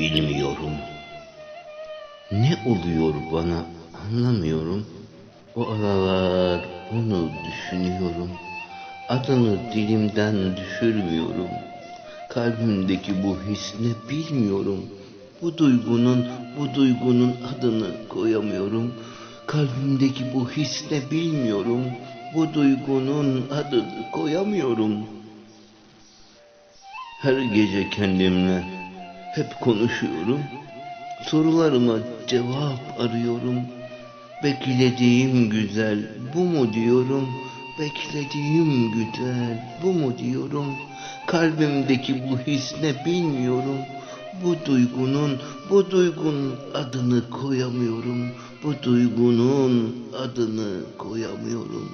Bilmiyorum. Ne oluyor bana anlamıyorum. Bu aralar onu düşünüyorum. Adını dilimden düşürmüyorum. Kalbimdeki bu his ne bilmiyorum. Bu duygunun, bu duygunun adını koyamıyorum. Kalbimdeki bu his ne bilmiyorum. Bu duygunun adını koyamıyorum. Her gece kendimle hep konuşuyorum. Sorularıma cevap arıyorum. Beklediğim güzel bu mu diyorum. Beklediğim güzel bu mu diyorum. Kalbimdeki bu his ne bilmiyorum. Bu duygunun, bu duygunun adını koyamıyorum. Bu duygunun adını koyamıyorum.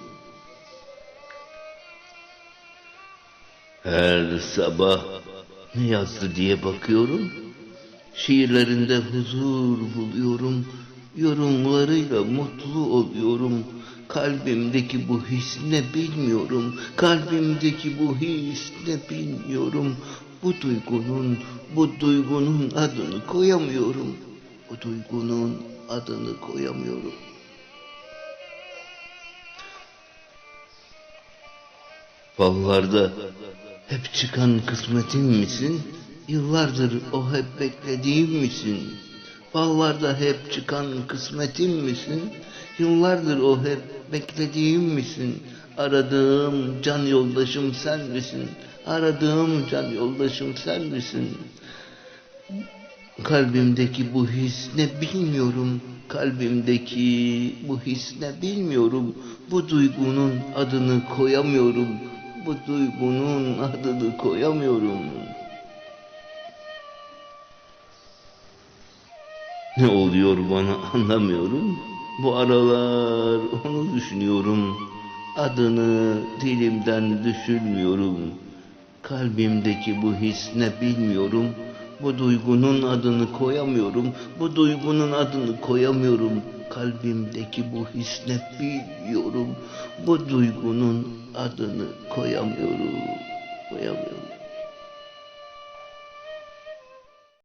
Her sabah ne yazdı diye bakıyorum. Şiirlerinde huzur buluyorum. Yorumlarıyla mutlu oluyorum. Kalbimdeki bu his ne bilmiyorum. Kalbimdeki bu his ne bilmiyorum. Bu duygunun, bu duygunun adını koyamıyorum. Bu duygunun adını koyamıyorum. Fallarda hep çıkan kısmetim misin? Yıllardır o hep beklediğim misin? Fallarda hep çıkan kısmetim misin? Yıllardır o hep beklediğim misin? Aradığım can yoldaşım sen misin? Aradığım can yoldaşım sen misin? Kalbimdeki bu his ne bilmiyorum. Kalbimdeki bu his ne bilmiyorum. Bu duygunun adını koyamıyorum. Bu duygunun adını koyamıyorum. Ne oluyor bana anlamıyorum. Bu aralar onu düşünüyorum. Adını dilimden düşürmüyorum. Kalbimdeki bu his ne bilmiyorum. Bu duygunun adını koyamıyorum. Bu duygunun adını koyamıyorum. Kalbimdeki bu his ne bilmiyorum. Bu duygunun adını koyamıyorum.